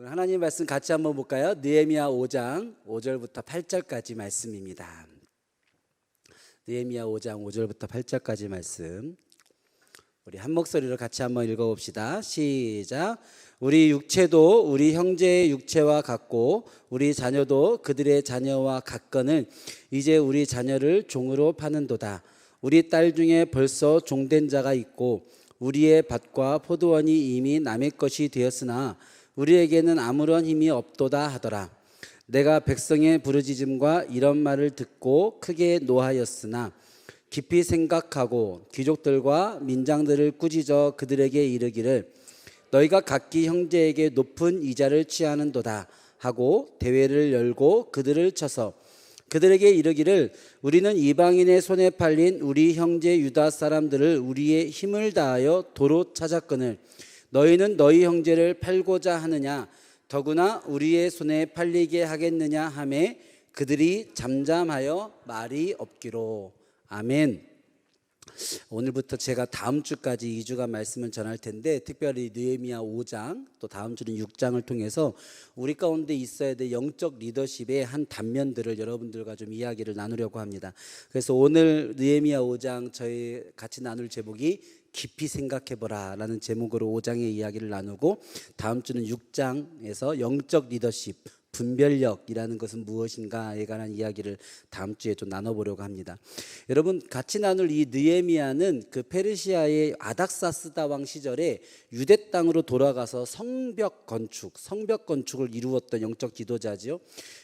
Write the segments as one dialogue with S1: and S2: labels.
S1: 오늘 하나님 말씀 같이 한번 볼까요? 느헤미야 5장 5절부터 8절까지 말씀입니다. 느헤미야 5장 5절부터 8절까지 말씀. 우리 한 목소리로 같이 한번 읽어 봅시다. 시작. 우리 육체도 우리 형제의 육체와 같고 우리 자녀도 그들의 자녀와 같거늘 이제 우리 자녀를 종으로 파는도다. 우리 딸 중에 벌써 종된 자가 있고 우리의 밭과 포도원이 이미 남의 것이 되었으나 우리에게는 아무런 힘이 없도다 하더라. 내가 백성의 부르짖음과 이런 말을 듣고 크게 노하였으나 깊이 생각하고 귀족들과 민장들을 꾸짖어 그들에게 이르기를 너희가 각기 형제에게 높은 이자를 취하는도다 하고 대회를 열고 그들을 쳐서 그들에게 이르기를 우리는 이방인의 손에 팔린 우리 형제 유다 사람들을 우리의 힘을 다하여 도로 찾았거늘 너희는 너희 형제를 팔고자 하느냐 더구나 우리의 손에 팔리게 하겠느냐 하매 그들이 잠잠하여 말이 없기로 아멘. 오늘부터 제가 다음 주까지 2주간 말씀을 전할 텐데 특별히 느헤미야 5장 또 다음 주는 6장을 통해서 우리 가운데 있어야 될 영적 리더십의 한 단면들을 여러분들과 좀 이야기를 나누려고 합니다. 그래서 오늘 느헤미야 5장 저희 같이 나눌 제목이 깊이 생각해 보라 라는 제목으로 5장의 이야기를 나누고 다음 주는 6장에서 영적 리더십 분별력이라는 것은 무엇인가에 관한 이야기를 다음 주에 좀 나눠보려고 합니다. 여러분 같이 나눌 이 느에미아는 그 페르시아의 아닥사스다 왕 시절에 유대 땅으로 돌아가서 성벽 건축, 성벽 건축을 이루었던 영적 지도자지요.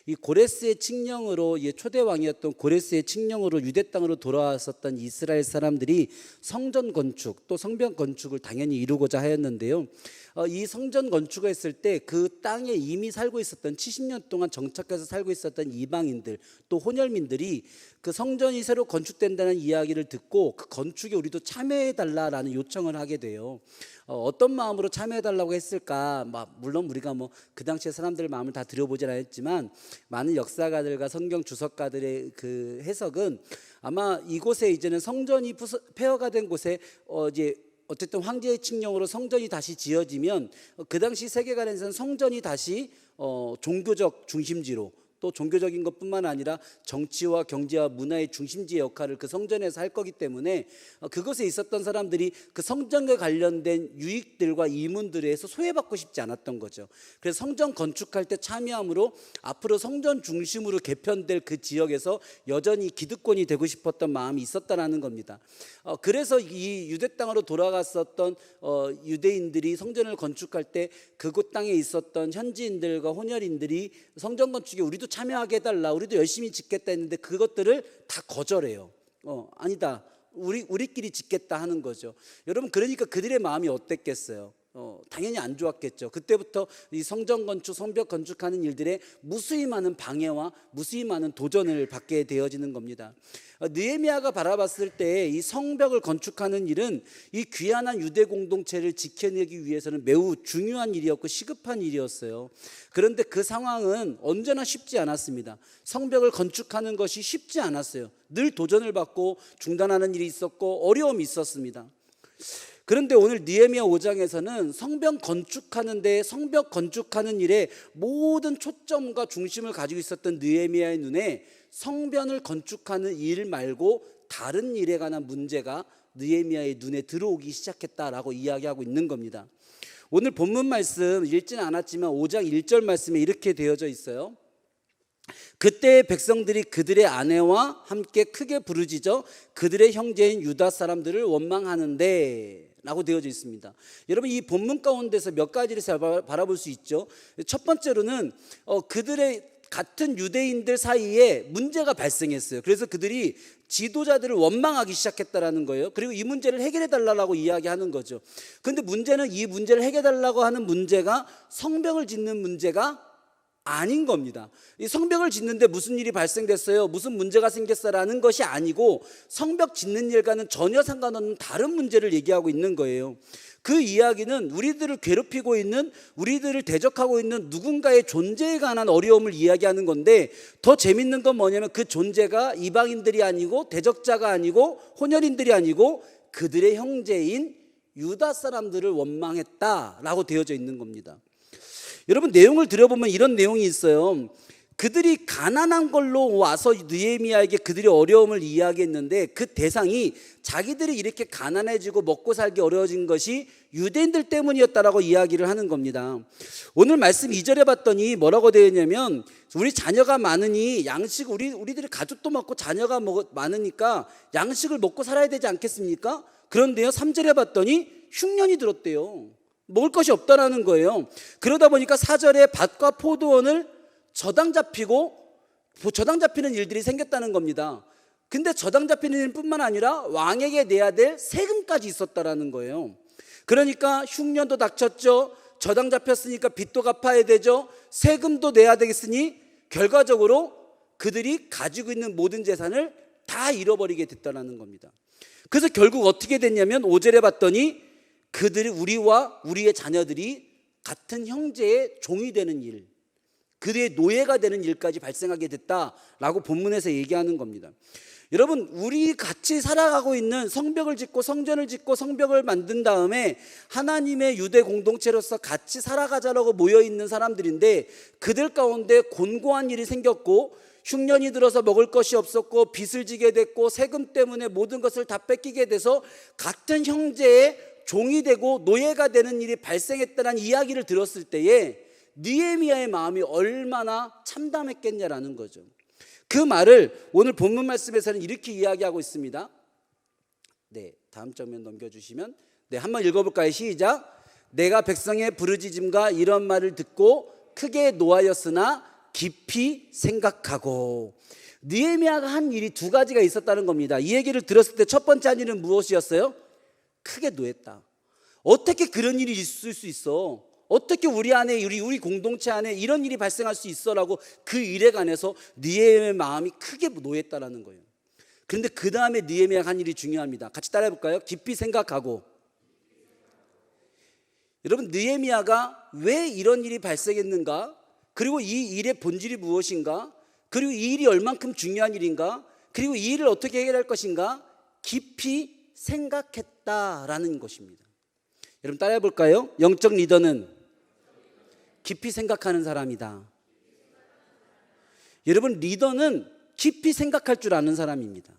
S1: 이 고레스의 칙령으로 이 초대 왕이었던 고레스의 칙령으로 유대 땅으로 돌아왔었던 이스라엘 사람들이 성전 건축 또 성벽 건축을 당연히 이루고자 하였는데요. 어, 이 성전 건축을 했을 때 그 땅에 이미 살고 있었던 70년 동안 정착해서 살고 있었던 이방인들 또 혼혈민들이 그 성전이 새로 건축된다는 이야기를 듣고 그 건축에 우리도 참여해 달라라는 요청을 하게 돼요. 어, 어떤 마음으로 참여해 달라고 했을까? 막 물론 우리가 뭐 그 당시에 사람들의 마음을 다 들여보질 않았지만 많은 역사가들과 성경 주석가들의 그 해석은 아마 이곳에 이제는 성전이 폐허가 된 곳에 어 이제 어쨌든 황제의 칙령으로 성전이 다시 지어지면 그 당시 세계관에서는 성전이 다시 어, 종교적 중심지로 또 종교적인 것뿐만 아니라 정치와 경제와 문화의 중심지의 역할을 그 성전에서 할 거기 때문에 어, 그것에 있었던 사람들이 그 성전과 관련된 유익들과 이문들에서 소외받고 싶지 않았던 거죠. 그래서 성전 건축할 때 참여함으로 앞으로 성전 중심으로 개편될 그 지역에서 여전히 기득권이 되고 싶었던 마음이 있었다라는 겁니다. 어, 그래서 이 유대 땅으로 돌아갔었던 어, 유대인들이 성전을 건축할 때 그곳 땅에 있었던 현지인들과 혼혈인들이 성전 건축에 우리도 참여하게 해달라, 우리도 열심히 짓겠다 했는데 그것들을 다 거절해요. 어, 아니다. 우리 우리끼리 짓겠다 하는 거죠. 여러분 그러니까 그들의 마음이 어땠겠어요? 어, 당연히 안 좋았겠죠. 그때부터 이 성전 건축, 성벽 건축하는 일들에 무수히 많은 방해와 무수히 많은 도전을 받게 되어지는 겁니다. 어, 느헤미야가 바라봤을 때 이 성벽을 건축하는 일은 이 귀한한 유대 공동체를 지켜내기 위해서는 매우 중요한 일이었고 시급한 일이었어요. 그런데 그 상황은 언제나 쉽지 않았습니다. 성벽을 건축하는 것이 쉽지 않았어요. 늘 도전을 받고 중단하는 일이 있었고 어려움이 있었습니다. 그런데 오늘 니에미아 5장에서는 성벽 건축하는데 성벽 건축하는 일에 모든 초점과 중심을 가지고 있었던 느헤미야의 눈에 성변을 건축하는 일 말고 다른 일에 관한 문제가 느헤미야의 눈에 들어오기 시작했다라고 이야기하고 있는 겁니다. 오늘 본문 말씀 읽지는 않았지만 5장 1절 말씀에 이렇게 되어져 있어요. 그때 백성들이 그들의 아내와 함께 크게 부르짖어 그들의 형제인 유다 사람들을 원망하는데 라고 되어져 있습니다. 여러분 이 본문 가운데서 몇 가지를 바라볼 수 있죠. 첫 번째로는 어, 그들의 같은 유대인들 사이에 문제가 발생했어요. 그래서 그들이 지도자들을 원망하기 시작했다라는 거예요. 그리고 이 문제를 해결해 달라고 이야기하는 거죠. 근데 문제는 이 문제를 해결해 달라고 하는 문제가 성벽을 짓는 문제가 아닌 겁니다. 이 성벽을 짓는데 무슨 일이 발생됐어요? 무슨 문제가 생겼어라는 것이 아니고 성벽 짓는 일과는 전혀 상관없는 다른 문제를 얘기하고 있는 거예요. 그 이야기는 우리들을 괴롭히고 있는 우리들을 대적하고 있는 누군가의 존재에 관한 어려움을 이야기하는 건데 더 재밌는 건 뭐냐면 그 존재가 이방인들이 아니고 대적자가 아니고 혼혈인들이 아니고 그들의 형제인 유다 사람들을 원망했다라고 되어져 있는 겁니다. 여러분 내용을 들여보면 이런 내용이 있어요. 그들이 가난한 걸로 와서 느헤미야에게 그들이 어려움을 이야기했는데 그 대상이 자기들이 이렇게 가난해지고 먹고 살기 어려워진 것이 유대인들 때문이었다라고 이야기를 하는 겁니다. 오늘 말씀 2절에 봤더니 뭐라고 되어 있냐면 우리 자녀가 많으니 양식 우리 우리들이 가족도 많고 자녀가 먹, 많으니까 양식을 먹고 살아야 되지 않겠습니까? 그런데요 3절에 봤더니 흉년이 들었대요. 먹을 것이 없다라는 거예요. 그러다 보니까 4절에 밭과 포도원을 저당 잡히고 저당 잡히는 일들이 생겼다는 겁니다. 근데 저당 잡히는 일뿐만 아니라 왕에게 내야 될 세금까지 있었다라는 거예요. 그러니까 흉년도 닥쳤죠. 저당 잡혔으니까 빚도 갚아야 되죠. 세금도 내야 되겠으니 결과적으로 그들이 가지고 있는 모든 재산을 다 잃어버리게 됐다라는 겁니다. 그래서 결국 어떻게 됐냐면 5절에 봤더니 그들이 우리와 우리의 자녀들이 같은 형제의 종이 되는 일, 그들의 노예가 되는 일까지 발생하게 됐다라고 본문에서 얘기하는 겁니다. 여러분, 우리 같이 살아가고 있는 성벽을 짓고 성전을 짓고 성벽을 만든 다음에 하나님의 유대 공동체로서 같이 살아가자라고 모여 있는 사람들인데 그들 가운데 곤고한 일이 생겼고 흉년이 들어서 먹을 것이 없었고 빚을 지게 됐고 세금 때문에 모든 것을 다 뺏기게 돼서 같은 형제의 종이 되고 노예가 되는 일이 발생했다는 이야기를 들었을 때에 니에미아의 마음이 얼마나 참담했겠냐라는 거죠. 그 말을 오늘 본문 말씀에서는 이렇게 이야기하고 있습니다. 네, 다음 장면 넘겨주시면 네, 한번 읽어볼까요? 시작. 내가 백성의 부르짖음과 이런 말을 듣고 크게 노하였으나 깊이 생각하고 니에미아가 한 일이 두 가지가 있었다는 겁니다. 이 얘기를 들었을 때 첫 번째 한 일은 무엇이었어요? 크게 노했다. 어떻게 그런 일이 있을 수 있어? 어떻게 우리 안에 우리 우리 공동체 안에 이런 일이 발생할 수 있어라고 그 일에 관해서 니에미아의 마음이 크게 노했다라는 거예요. 그런데 그 다음에 니에미아가 한 일이 중요합니다. 같이 따라해 볼까요? 깊이 생각하고 여러분 느헤미야가 왜 이런 일이 발생했는가? 그리고 이 일의 본질이 무엇인가? 그리고 이 일이 얼만큼 중요한 일인가? 그리고 이 일을 어떻게 해결할 것인가? 깊이 생각했다 라는 것입니다. 여러분 따라해 볼까요? 영적 리더는 깊이 생각하는 사람이다. 여러분 리더는 깊이 생각할 줄 아는 사람입니다.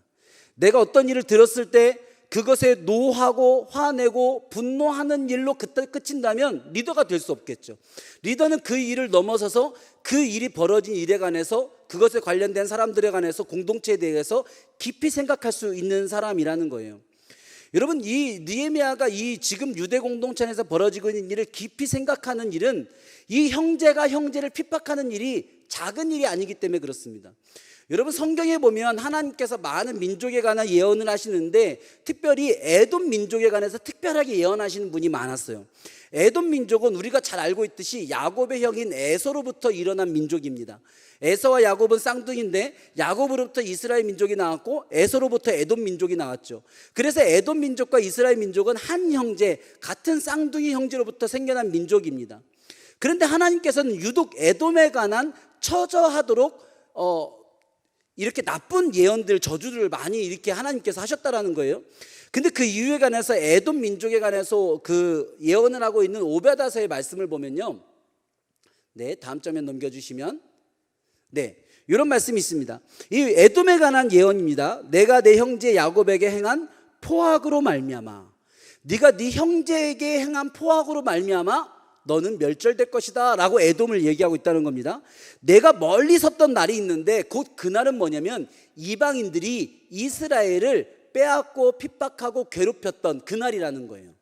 S1: 내가 어떤 일을 들었을 때 그것에 노하고 화내고 분노하는 일로 그때 끝인다면 리더가 될 수 없겠죠. 리더는 그 일을 넘어서서 그 일이 벌어진 일에 관해서 그것에 관련된 사람들에 관해서 공동체에 대해서 깊이 생각할 수 있는 사람이라는 거예요. 여러분 이 니에미아가 이 지금 유대 공동체 에서 벌어지고 있는 일을 깊이 생각하는 일은 이 형제가 형제를 핍박하는 일이 작은 일이 아니기 때문에 그렇습니다. 여러분 성경에 보면 하나님께서 많은 민족에 관한 예언을 하시는데 특별히 에돔 민족에 관해서 특별하게 예언하시는 분이 많았어요. 에돔 민족은 우리가 잘 알고 있듯이 야곱의 형인 에서로부터 일어난 민족입니다. 에서와 야곱은 쌍둥이인데 야곱으로부터 이스라엘 민족이 나왔고 에서로부터 에돔 민족이 나왔죠. 그래서 에돔 민족과 이스라엘 민족은 한 형제 같은 쌍둥이 형제로부터 생겨난 민족입니다. 그런데 하나님께서는 유독 에돔에 관한 처저하도록 어, 이렇게 나쁜 예언들 저주를 많이 이렇게 하나님께서 하셨다라는 거예요. 근데 그 이유에 관해서 에돔 민족에 관해서 그 예언을 하고 있는 오베다서의 말씀을 보면요. 네, 다음 장면 넘겨 주시면 네. 이런 말씀이 있습니다. 이 에돔에 관한 예언입니다. 내가 내 형제 야곱에게 행한 포악으로 말미암아 네가 네 형제에게 행한 포악으로 말미암아 너는 멸절될 것이다 라고 에돔을 얘기하고 있다는 겁니다. 내가 멀리 섰던 날이 있는데 곧 그날은 뭐냐면 이방인들이 이스라엘을 빼앗고 핍박하고 괴롭혔던 그날이라는 거예요.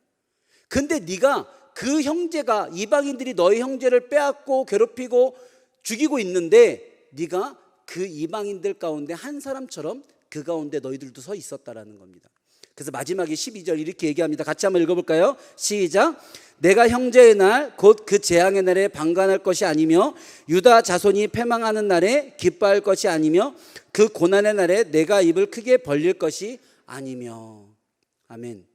S1: 근데 네가 그 형제가 이방인들이 너의 형제를 빼앗고 괴롭히고 죽이고 있는데 네가 그 이방인들 가운데 한 사람처럼 그 가운데 너희들도 서 있었다라는 겁니다. 그래서 마지막에 12절 이렇게 얘기합니다. 같이 한번 읽어볼까요? 시작. 내가 형제의 날 곧 그 재앙의 날에 방관할 것이 아니며 유다 자손이 패망하는 날에 기뻐할 것이 아니며 그 고난의 날에 내가 입을 크게 벌릴 것이 아니며 아멘.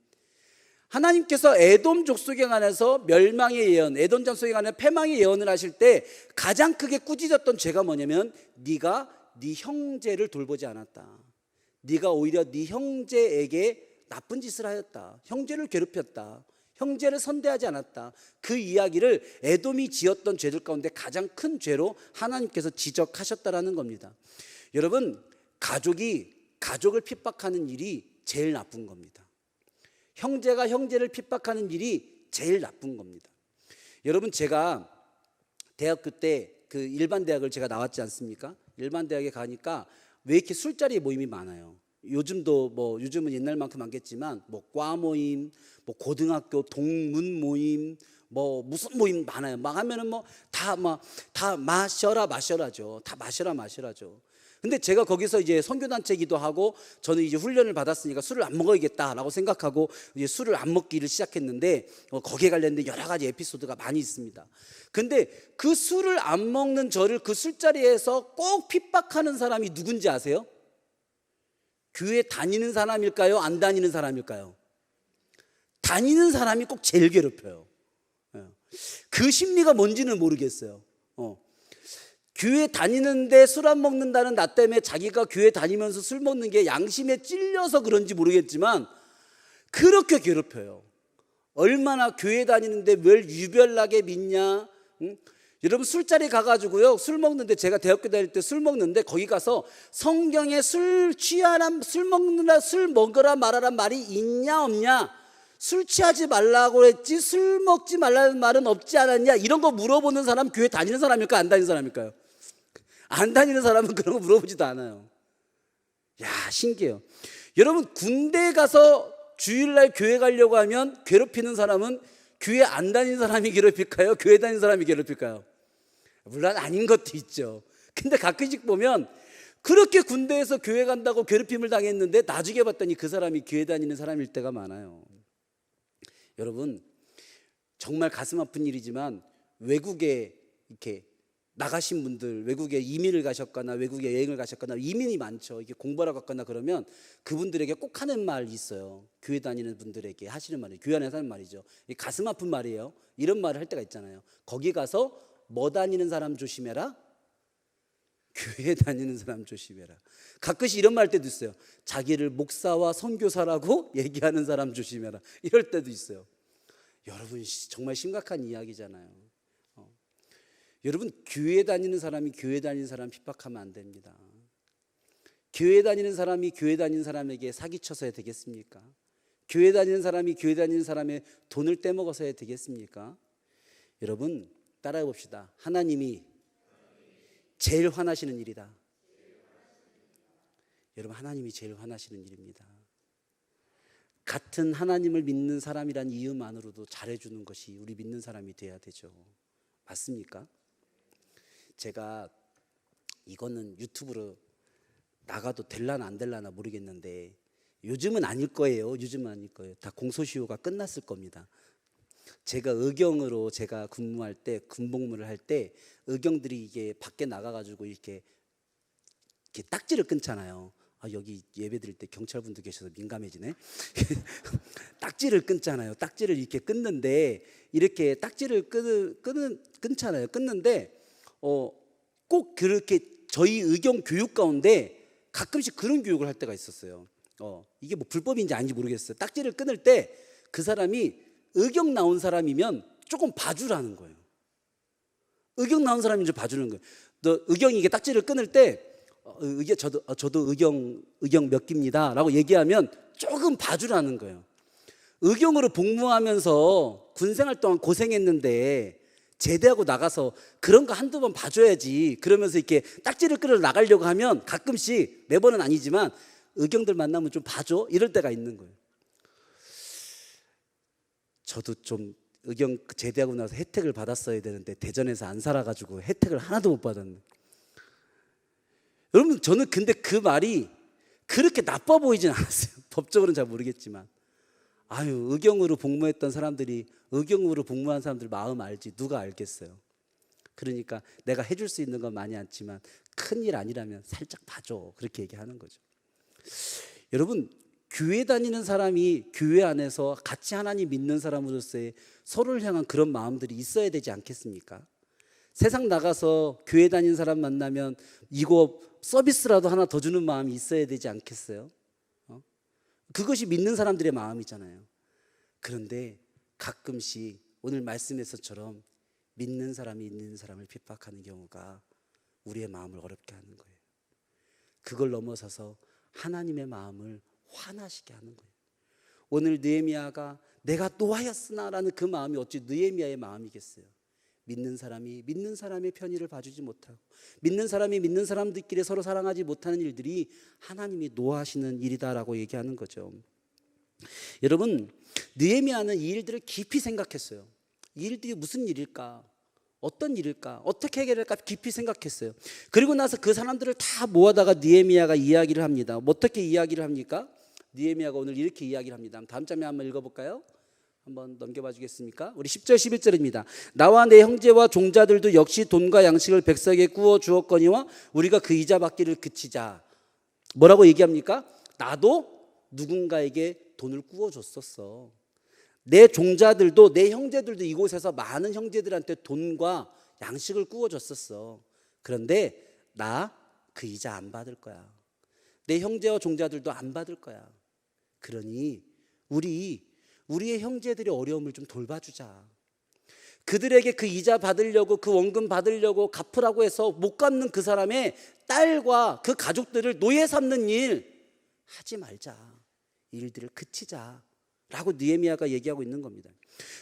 S1: 하나님께서 에돔 족속에 관해서 멸망의 예언, 에돔 족속에 관해 패망의 예언을 하실 때 가장 크게 꾸짖었던 죄가 뭐냐면 네가 네 형제를 돌보지 않았다. 네가 오히려 네 형제에게 나쁜 짓을 하였다. 형제를 괴롭혔다. 형제를 선대하지 않았다. 그 이야기를 에돔이 지었던 죄들 가운데 가장 큰 죄로 하나님께서 지적하셨다라는 겁니다. 여러분, 가족이 가족을 핍박하는 일이 제일 나쁜 겁니다. 형제가 형제를 핍박하는 일이 제일 나쁜 겁니다. 여러분 제가 대학교 때 그 일반 대학을 제가 나왔지 않습니까? 일반 대학에 가니까 왜 이렇게 술자리 모임이 많아요? 요즘도 뭐 요즘은 옛날만큼 많겠지만 뭐 과 모임, 뭐 고등학교 동문 모임, 뭐 무슨 모임 많아요. 막 하면은 뭐 다 막 다 마셔라 마셔라죠. 다 마셔라 마셔라죠. 근데 제가 거기서 이제 선교단체기도 하고 저는 이제 훈련을 받았으니까 술을 안 먹어야겠다라고 생각하고 이제 술을 안 먹기를 시작했는데 어, 거기에 관련된 여러 가지 에피소드가 많이 있습니다. 근데 그 술을 안 먹는 저를 그 술자리에서 꼭 핍박하는 사람이 누군지 아세요? 교회 다니는 사람일까요? 안 다니는 사람일까요? 다니는 사람이 꼭 제일 괴롭혀요. 예. 그 심리가 뭔지는 모르겠어요. 어. 교회 다니는데 술 안 먹는다는 나 때문에 자기가 교회 다니면서 술 먹는 게 양심에 찔려서 그런지 모르겠지만 그렇게 괴롭혀요. 얼마나 교회 다니는데 뭘 유별나게 믿냐? 응? 여러분 술자리 가가지고요 술 먹는데 제가 대학교 다닐 때 술 먹는데 거기 가서 성경에 술 취하라 술 먹느라 술 먹으라 말하란 말이 있냐 없냐 술 취하지 말라고 했지 술 먹지 말라는 말은 없지 않았냐 이런 거 물어보는 사람 교회 다니는 사람일까 안 다니는 사람일까요? 안 다니는 사람은 그런 거 물어보지도 않아요. 야 신기해요. 여러분 군대 가서 주일날 교회 가려고 하면 괴롭히는 사람은 교회 안 다니는 사람이 괴롭힐까요? 교회 다니는 사람이 괴롭힐까요? 물론 아닌 것도 있죠. 근데 가끔씩 보면 그렇게 군대에서 교회 간다고 괴롭힘을 당했는데 나중에 봤더니 그 사람이 교회 다니는 사람일 때가 많아요. 여러분 정말 가슴 아픈 일이지만 외국에 이렇게 나가신 분들 외국에 이민을 가셨거나 외국에 여행을 가셨거나 이민이 많죠. 이게 공부하러 갔거나 그러면 그분들에게 꼭 하는 말이 있어요. 교회 다니는 분들에게 하시는 말이 교회 안에서 하는 말이죠. 이 가슴 아픈 말이에요. 이런 말을 할 때가 있잖아요. 거기 가서 뭐 다니는 사람 조심해라. 교회 다니는 사람 조심해라. 가끔씩 이런 말할 때도 있어요. 자기를 목사와 선교사라고 얘기하는 사람 조심해라. 이럴 때도 있어요. 여러분 정말 심각한 이야기잖아요. 어. 여러분 교회 다니는 사람이 교회 다니는 사람 핍박하면 안 됩니다. 교회 다니는 사람이 교회 다니는 사람에게 사기쳐서야 되겠습니까? 교회 다니는 사람이 교회 다니는 사람의 돈을 떼먹어서야 되겠습니까? 여러분 따라해 봅시다. 하나님이 제일 화나시는 일이다. 여러분 하나님이 제일 화나시는 일입니다. 같은 하나님을 믿는 사람이란 이유만으로도 잘해주는 것이 우리 믿는 사람이 돼야 되죠. 맞습니까? 제가 이거는 유튜브로 나가도 될라나 안 될라나 모르겠는데 요즘은 아닐 거예요. 요즘은 아닐 거예요. 다 공소시효가 끝났을 겁니다. 제가 의경으로 제가 근무할 때 군복무를 할 때 의경들이 이게 밖에 나가가지고 이렇게 이렇게 딱지를 끊잖아요. 아 여기 예배 드릴 때 경찰분도 계셔서 민감해지네. 딱지를 끊잖아요. 딱지를 이렇게 끊는데 이렇게 딱지를 끄는 끄는 끊잖아요. 끊는데 어 꼭 그렇게 저희 의경 교육 가운데 가끔씩 그런 교육을 할 때가 있었어요. 어 이게 뭐 불법인지 아닌지 모르겠어요. 딱지를 끊을 때 그 사람이 의경 나온 사람이면 조금 봐주라는 거예요. 의경 나온 사람인 줄 봐주는 거예요. 너 의경이 이게 딱지를 끊을 때 어, 의경 저도 어, 저도 의경 의경 몇 기입니다 라고 얘기하면 조금 봐주라는 거예요. 의경으로 복무하면서 군 생활 동안 고생했는데 제대하고 나가서 그런 거 한두 번 봐줘야지. 그러면서 이렇게 딱지를 끌어 나가려고 하면 가끔씩 매번은 아니지만 의경들 만나면 좀 봐줘 이럴 때가 있는 거예요. 저도 좀 의경 제대하고 나서 혜택을 받았어야 되는데 대전에서 안 살아가지고 혜택을 하나도 못 받았네. 여러분 저는 근데 그 말이 그렇게 나빠 보이진 않았어요. 법적으로는 잘 모르겠지만. 아유 의경으로 복무했던 사람들이 의경으로 복무한 사람들 마음 알지 누가 알겠어요. 그러니까 내가 해줄 수 있는 건 많이 않지만 큰 일 아니라면 살짝 봐줘 그렇게 얘기하는 거죠. 여러분 교회 다니는 사람이 교회 안에서 같이 하나님 믿는 사람으로서의 서로를 향한 그런 마음들이 있어야 되지 않겠습니까? 세상 나가서 교회 다니는 사람 만나면 이거 서비스라도 하나 더 주는 마음이 있어야 되지 않겠어요? 어? 그것이 믿는 사람들의 마음이잖아요. 그런데 가끔씩 오늘 말씀에서처럼 믿는 사람이 있는 사람을 핍박하는 경우가 우리의 마음을 어렵게 하는 거예요. 그걸 넘어서서 하나님의 마음을 화나시게 하는 거예요. 오늘 느헤미야가 내가 노하였으나라는 그 마음이 어찌 느헤미야의 마음이겠어요. 믿는 사람이 믿는 사람의 편의를 봐주지 못하고 믿는 사람이 믿는 사람들끼리 서로 사랑하지 못하는 일들이 하나님이 노하시는 일이다라고 얘기하는 거죠. 여러분 느헤미야는 이 일들을 깊이 생각했어요. 이 일들이 무슨 일일까? 어떤 일일까? 어떻게 해결할까? 깊이 생각했어요. 그리고 나서 그 사람들을 다 모아다가 느헤미야가 이야기를 합니다. 뭐 어떻게 이야기를 합니까? 느헤미야가 오늘 이렇게 이야기를 합니다. 다음 장면 한번 읽어볼까요? 한번 넘겨봐 주겠습니까? 우리 10절 11절입니다. 나와 내 형제와 종자들도 역시 돈과 양식을 백석에 구워 주었거니와 우리가 그 이자 받기를 그치자. 뭐라고 얘기합니까? 나도 누군가에게 돈을 구워 줬었어. 내 종자들도 내 형제들도 이곳에서 많은 형제들한테 돈과 양식을 구워 줬었어. 그런데 나 그 이자 안 받을 거야. 내 형제와 종자들도 안 받을 거야. 그러니 우리 우리의 형제들의 어려움을 좀 돌봐주자. 그들에게 그 이자 받으려고 그 원금 받으려고 갚으라고 해서 못 갚는 그 사람의 딸과 그 가족들을 노예 삼는 일 하지 말자. 일들을 그치자. 라고 느헤미야가 얘기하고 있는 겁니다.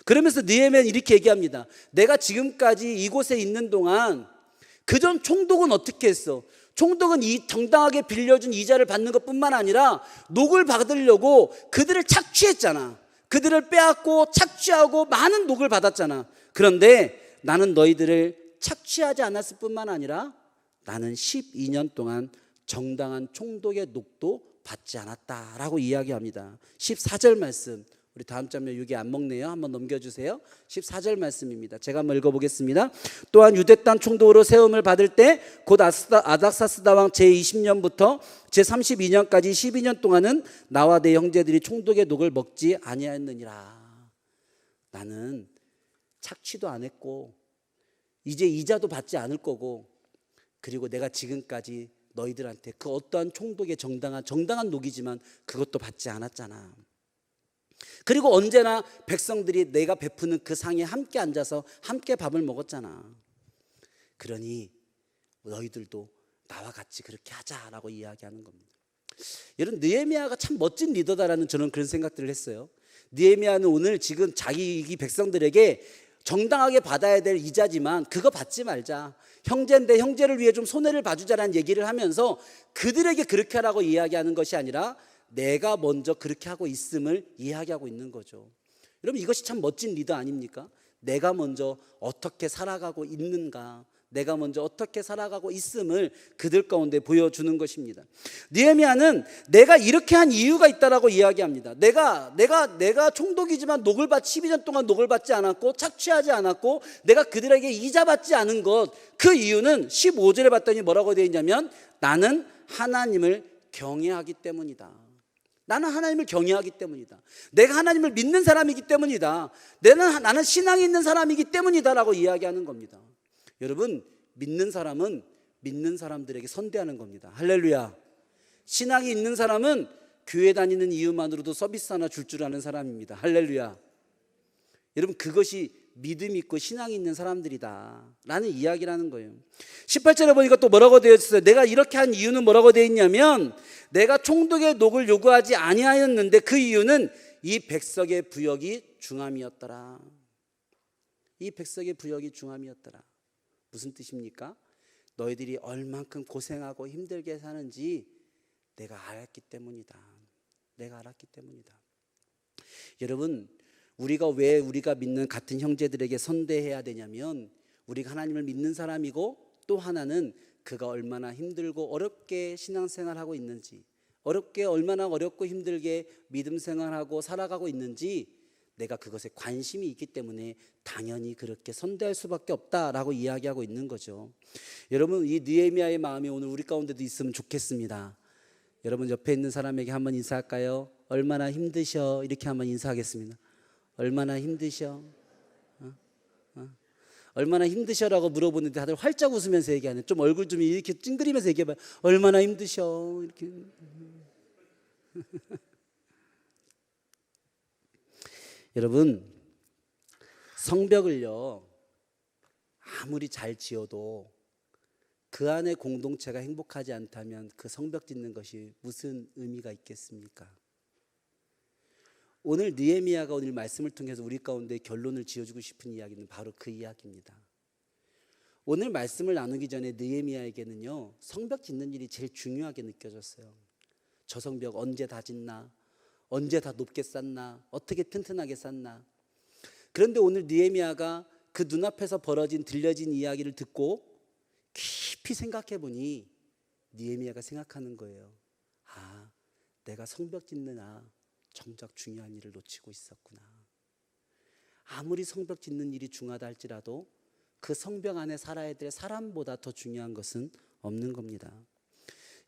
S1: 그러면서 느헤미야는 이렇게 얘기합니다. 내가 지금까지 이곳에 있는 동안 그 전 총독은 어떻게 했어? 총독은 이 정당하게 빌려준 이자를 받는 것뿐만 아니라 녹을 받으려고 그들을 착취했잖아. 그들을 빼앗고 착취하고 많은 녹을 받았잖아. 그런데 나는 너희들을 착취하지 않았을 뿐만 아니라 나는 12년 동안 정당한 총독의 녹도 받지 않았다라고 이야기합니다. 14절 말씀. 우리 다음 장면 여기 안 먹네요. 한번 넘겨주세요. 14절 말씀입니다. 제가 한번 읽어보겠습니다. 또한 유대 땅 총독으로 세움을 받을 때 곧 아닥사스다 왕 제20년부터 제32년까지 12년 동안은 나와 내 형제들이 총독의 녹을 먹지 아니하였느니라. 나는 착취도 안 했고 이제 이자도 받지 않을 거고 그리고 내가 지금까지 너희들한테 그 어떠한 총독의 정당한 정당한 녹이지만 그것도 받지 않았잖아. 그리고 언제나 백성들이 내가 베푸는 그 상에 함께 앉아서 함께 밥을 먹었잖아. 그러니 너희들도 나와 같이 그렇게 하자라고 이야기하는 겁니다. 여러분 느헤미야가 참 멋진 리더다라는 저는 그런 생각들을 했어요. 느헤미야는 오늘 지금 자기 이 백성들에게 정당하게 받아야 될 이자지만 그거 받지 말자. 형제인데 형제를 위해 좀 손해를 봐주자라는 얘기를 하면서 그들에게 그렇게 하라고 이야기하는 것이 아니라 내가 먼저 그렇게 하고 있음을 이야기하고 있는 거죠. 여러분 이것이 참 멋진 리더 아닙니까? 내가 먼저 어떻게 살아가고 있는가, 내가 먼저 어떻게 살아가고 있음을 그들 가운데 보여주는 것입니다. 니에미아는 내가 이렇게 한 이유가 있다라고 이야기합니다. 내가 내가 내가 총독이지만 녹을 받 12년 동안 녹을 받지 않았고 착취하지 않았고 내가 그들에게 이자 받지 않은 것 그 이유는 15절에 봤더니 뭐라고 되어 있냐면 나는 하나님을 경외하기 때문이다. 나는 하나님을 경외하기 때문이다. 내가 하나님을 믿는 사람이기 때문이다. 나는, 나는 신앙이 있는 사람이기 때문이다라고 이야기하는 겁니다. 여러분, 믿는 사람은 믿는 사람들에게 선대하는 겁니다. 할렐루야. 신앙이 있는 사람은 교회 다니는 이유만으로도 서비스 하나 줄 줄 아는 사람입니다. 할렐루야. 여러분, 그것이 믿음 있고 신앙이 있는 사람들이다. 라는 이야기라는 거예요. 18절에 보니까 또 뭐라고 되어 있어요? 내가 이렇게 한 이유는 뭐라고 되어 있냐면 내가 총독의 녹을 요구하지 아니하였는데 그 이유는 이 백석의 부역이 중함이었더라. 이 백석의 부역이 중함이었더라. 무슨 뜻입니까? 너희들이 얼만큼 고생하고 힘들게 사는지 내가 알았기 때문이다. 내가 알았기 때문이다. 여러분, 우리가 왜 우리가 믿는 같은 형제들에게 선대해야 되냐면 우리가 하나님을 믿는 사람이고 또 하나는 그가 얼마나 힘들고 어렵게 신앙생활하고 있는지 어렵게 얼마나 어렵고 힘들게 믿음 생활하고 살아가고 있는지 내가 그것에 관심이 있기 때문에 당연히 그렇게 선대할 수밖에 없다라고 이야기하고 있는 거죠. 여러분 이 느헤미야의 마음이 오늘 우리 가운데도 있으면 좋겠습니다. 여러분 옆에 있는 사람에게 한번 인사할까요? 얼마나 힘드셔 이렇게 한번 인사하겠습니다. 얼마나 힘드셔? 어? 어? 얼마나 힘드셔라고 물어보는데 다들 활짝 웃으면서 얘기하는. 좀 얼굴 좀 이렇게 찡그리면서 얘기해봐요. 얼마나 힘드셔? 이렇게. 여러분 성벽을요 아무리 잘 지어도 그 안에 공동체가 행복하지 않다면 그 성벽 짓는 것이 무슨 의미가 있겠습니까? 오늘 느헤미야가 오늘 말씀을 통해서 우리 가운데 결론을 지어주고 싶은 이야기는 바로 그 이야기입니다. 오늘 말씀을 나누기 전에 느헤미야에게는요 성벽 짓는 일이 제일 중요하게 느껴졌어요. 저 성벽 언제 다 짓나? 언제 다 높게 쌓나? 어떻게 튼튼하게 쌓나? 그런데 오늘 느헤미야가 그 눈앞에서 벌어진 들려진 이야기를 듣고 깊이 생각해 보니 느헤미야가 생각하는 거예요. 아, 내가 성벽 짓느냐 정작 중요한 일을 놓치고 있었구나. 아무리 성벽 짓는 일이 중하다 할지라도 그 성벽 안에 살아야 될 사람보다 더 중요한 것은 없는 겁니다.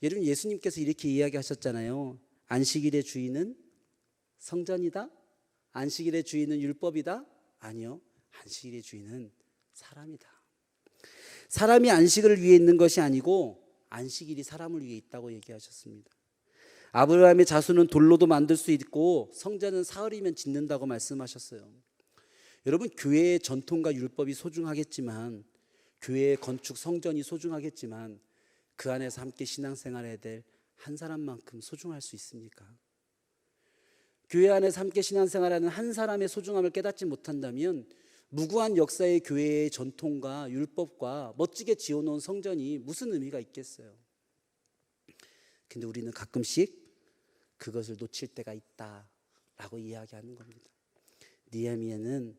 S1: 여러분 예수님께서 이렇게 이야기하셨잖아요. 안식일의 주인은 성전이다. 안식일의 주인은 율법이다. 아니요. 안식일의 주인은 사람이다. 사람이 안식을 위해 있는 것이 아니고 안식일이 사람을 위해 있다고 얘기하셨습니다. 아브라함의 자수는 돌로도 만들 수 있고 성전은 사흘이면 짓는다고 말씀하셨어요. 여러분 교회의 전통과 율법이 소중하겠지만 교회의 건축 성전이 소중하겠지만 그 안에서 함께 신앙생활해야 될 한 사람만큼 소중할 수 있습니까? 교회 안에서 함께 신앙생활하는 한 사람의 소중함을 깨닫지 못한다면 무구한 역사의 교회의 전통과 율법과 멋지게 지어놓은 성전이 무슨 의미가 있겠어요? 근데 우리는 가끔씩 그것을 놓칠 때가 있다라고 이야기하는 겁니다. 니에미아는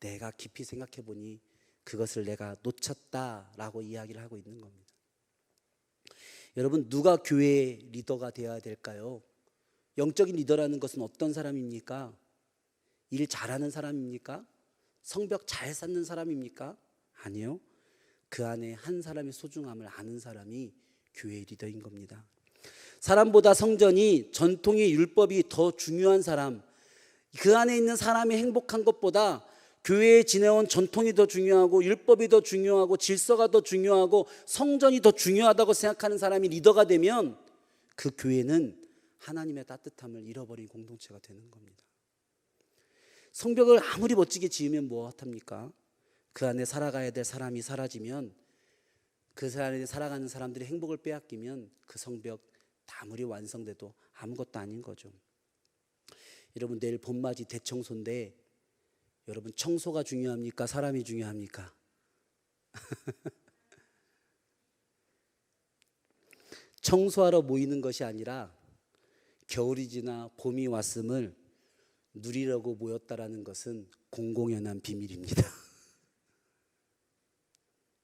S1: 내가 깊이 생각해 보니 그것을 내가 놓쳤다라고 이야기를 하고 있는 겁니다. 여러분 누가 교회의 리더가 되어야 될까요? 영적인 리더라는 것은 어떤 사람입니까? 일 잘하는 사람입니까? 성벽 잘 쌓는 사람입니까? 아니요. 그 안에 한 사람의 소중함을 아는 사람이 교회의 리더인 겁니다. 사람보다 성전이 전통이 율법이 더 중요한 사람, 그 안에 있는 사람이 행복한 것보다 교회에 지내온 전통이 더 중요하고 율법이 더 중요하고 질서가 더 중요하고 성전이 더 중요하다고 생각하는 사람이 리더가 되면 그 교회는 하나님의 따뜻함을 잃어버린 공동체가 되는 겁니다. 성벽을 아무리 멋지게 지으면 무엇합니까? 그 안에 살아가야 될 사람이 사라지면 그 안에 살아가는 사람들이 행복을 빼앗기면 그 성벽 아무리 완성돼도 아무것도 아닌 거죠. 여러분 내일 봄맞이 대청소인데 여러분 청소가 중요합니까? 사람이 중요합니까? 청소하러 모이는 것이 아니라 겨울이 지나 봄이 왔음을 누리려고 모였다라는 것은 공공연한 비밀입니다.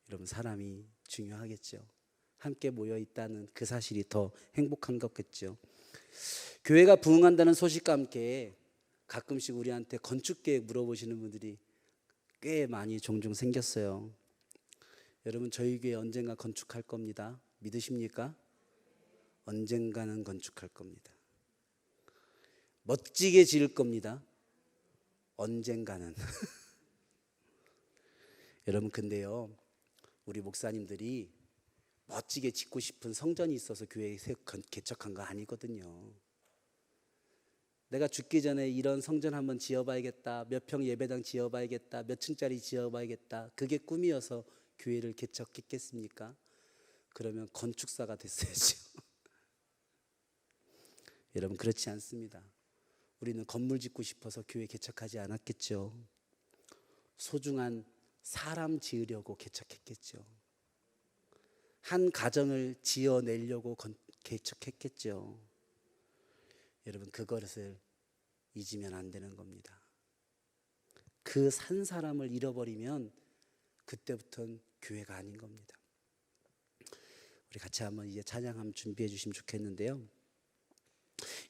S1: 여러분 사람이 중요하겠죠. 함께 모여 있다는 그 사실이 더 행복한 것겠죠. 교회가 부흥한다는 소식과 함께 가끔씩 우리한테 건축 계획 물어보시는 분들이 꽤 많이 종종 생겼어요. 여러분 저희 교회 언젠가 건축할 겁니다. 믿으십니까? 언젠가는 건축할 겁니다. 멋지게 지을 겁니다. 언젠가는. 여러분 근데요. 우리 목사님들이 멋지게 짓고 싶은 성전이 있어서 교회에 개척한 거 아니거든요. 내가 죽기 전에 이런 성전 한번 지어봐야겠다. 몇 평 예배당 지어봐야겠다. 몇 층짜리 지어봐야겠다. 그게 꿈이어서 교회를 개척했겠습니까? 그러면 건축사가 됐어야죠. 여러분 그렇지 않습니다. 우리는 건물 짓고 싶어서 교회 개척하지 않았겠죠. 소중한 사람 지으려고 개척했겠죠. 한 가정을 지어내려고 개척했겠죠. 여러분 그것을 잊으면 안 되는 겁니다. 그 산 사람을 잃어버리면 그때부터는 교회가 아닌 겁니다. 우리 같이 한번 이제 찬양 함 준비해 주시면 좋겠는데요.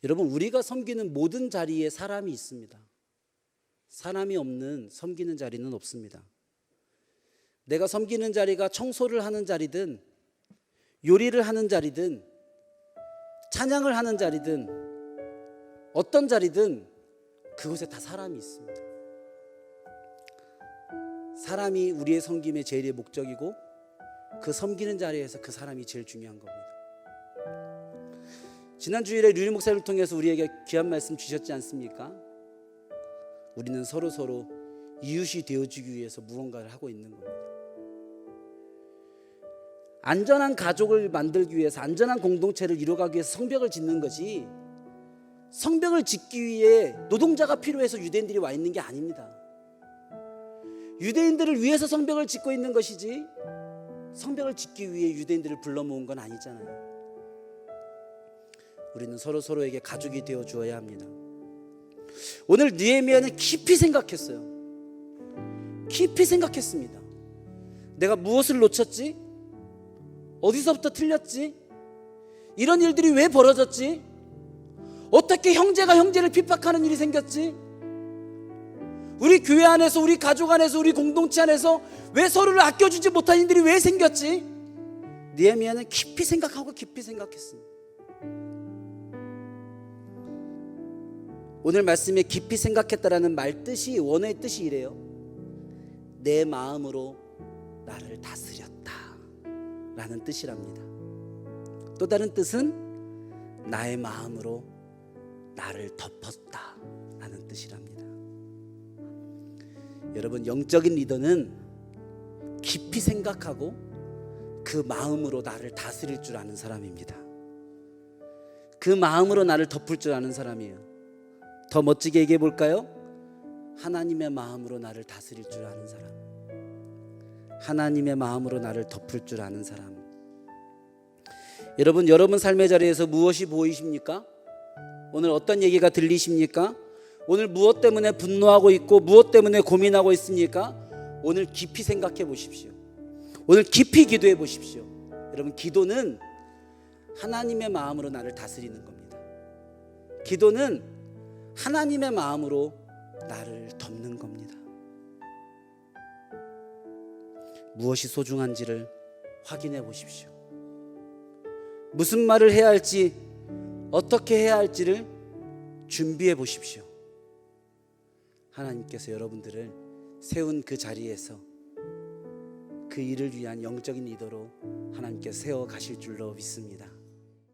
S1: 여러분 우리가 섬기는 모든 자리에 사람이 있습니다. 사람이 없는 섬기는 자리는 없습니다. 내가 섬기는 자리가 청소를 하는 자리든 요리를 하는 자리든 찬양을 하는 자리든 어떤 자리든 그곳에 다 사람이 있습니다. 사람이 우리의 섬김의 제일의 목적이고 그 섬기는 자리에서 그 사람이 제일 중요한 겁니다. 지난 주일에 류리 목사를 통해서 우리에게 귀한 말씀 주셨지 않습니까? 우리는 서로 서로 이웃이 되어주기 위해서 무언가를 하고 있는 겁니다. 안전한 가족을 만들기 위해서 안전한 공동체를 이루어가기 위해서 성벽을 짓는 것이 성벽을 짓기 위해 노동자가 필요해서 유대인들이 와 있는 게 아닙니다. 유대인들을 위해서 성벽을 짓고 있는 것이지 성벽을 짓기 위해 유대인들을 불러 모은 건 아니잖아요. 우리는 서로 서로에게 가족이 되어 주어야 합니다. 오늘 느헤미야는 깊이 생각했어요. 깊이 생각했습니다. 내가 무엇을 놓쳤지? 어디서부터 틀렸지? 이런 일들이 왜 벌어졌지? 어떻게 형제가 형제를 핍박하는 일이 생겼지? 우리 교회 안에서, 우리 가족 안에서, 우리 공동체 안에서 왜 서로를 아껴주지 못한 일들이 왜 생겼지? 니에미아는 깊이 생각하고 깊이 생각했습니다. 오늘 말씀에 깊이 생각했다라는 말 뜻이 원어의 뜻이 이래요. 내 마음으로 나를 다스렸다 라는 뜻이랍니다. 또 다른 뜻은 나의 마음으로 나를 덮었다 라는 뜻이랍니다. 여러분 영적인 리더는 깊이 생각하고 그 마음으로 나를 다스릴 줄 아는 사람입니다. 그 마음으로 나를 덮을 줄 아는 사람이에요. 더 멋지게 얘기해 볼까요? 하나님의 마음으로 나를 다스릴 줄 아는 사람. 하나님의 마음으로 나를 덮을 줄 아는 사람. 여러분, 여러분 삶의 자리에서 무엇이 보이십니까? 오늘 어떤 얘기가 들리십니까? 오늘 무엇 때문에 분노하고 있고 무엇 때문에 고민하고 있습니까? 오늘 깊이 생각해 보십시오. 오늘 깊이 기도해 보십시오. 여러분, 기도는 하나님의 마음으로 나를 다스리는 겁니다. 기도는 하나님의 마음으로 나를 덮는 겁니다. 무엇이 소중한지를 확인해 보십시오. 무슨 말을 해야 할지, 어떻게 해야 할지를 준비해 보십시오. 하나님께서 여러분들을 세운 그 자리에서 그 일을 위한 영적인 리더로 하나님께서 세워 가실 줄로 믿습니다.